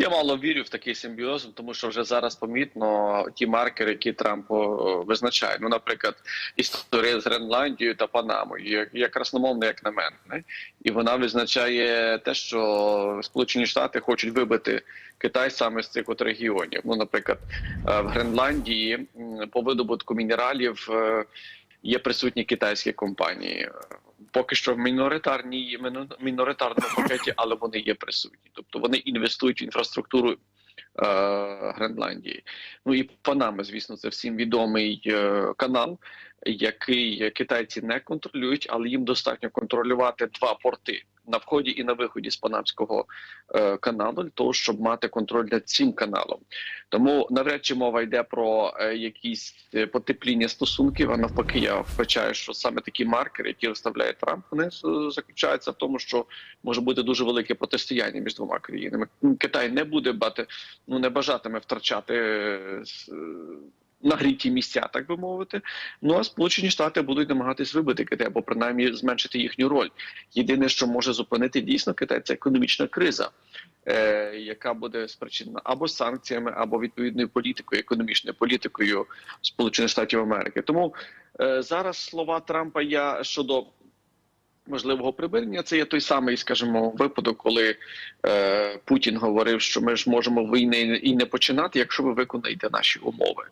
Я мало вірю в такий симбіоз, тому що вже зараз помітно ті маркери, які Трамп визначає. Ну, наприклад, історія з Гренландією та Панамою, як красномовна, як на мене, і вона визначає те, що Сполучені Штати хочуть вибити Китай саме з цих от регіонів. Ну, наприклад, е, в Гренландії по видобутку мінералів е, є присутні китайські компанії. Поки що в міноритарній міноритарному пакеті, але вони є присутні. Тобто вони інвестують в інфраструктуру е, Гренландії. Ну і Панама, звісно, це всім відомий е, канал, який китайці не контролюють, але їм достатньо контролювати два порти на вході і на виході з Панамського е, каналу для того, щоб мати контроль над цим каналом. Тому навряд чи мова йде про е, якісь е, потепління стосунків. А навпаки, я вбачаю, що саме такі маркери, які виставляє Трамп, вони заключаються в тому, що може бути дуже велике протистояння між двома країнами. Китай не буде бати, ну не бажатиме втрачати. е, Нагріті місця, так би мовити. Ну а Сполучені Штати будуть намагатись вибити Китай, або принаймні зменшити їхню роль. Єдине, що може зупинити дійсно Китай, це економічна криза, е, яка буде спричинена або санкціями, або відповідною політикою, економічною політикою Сполучених Штатів Америки. Тому е, зараз слова Трампа я щодо можливого прибирання, це є той самий, скажімо, випадок, коли е, Путін говорив, що ми ж можемо війни і не починати, якщо ви виконаєте наші умови.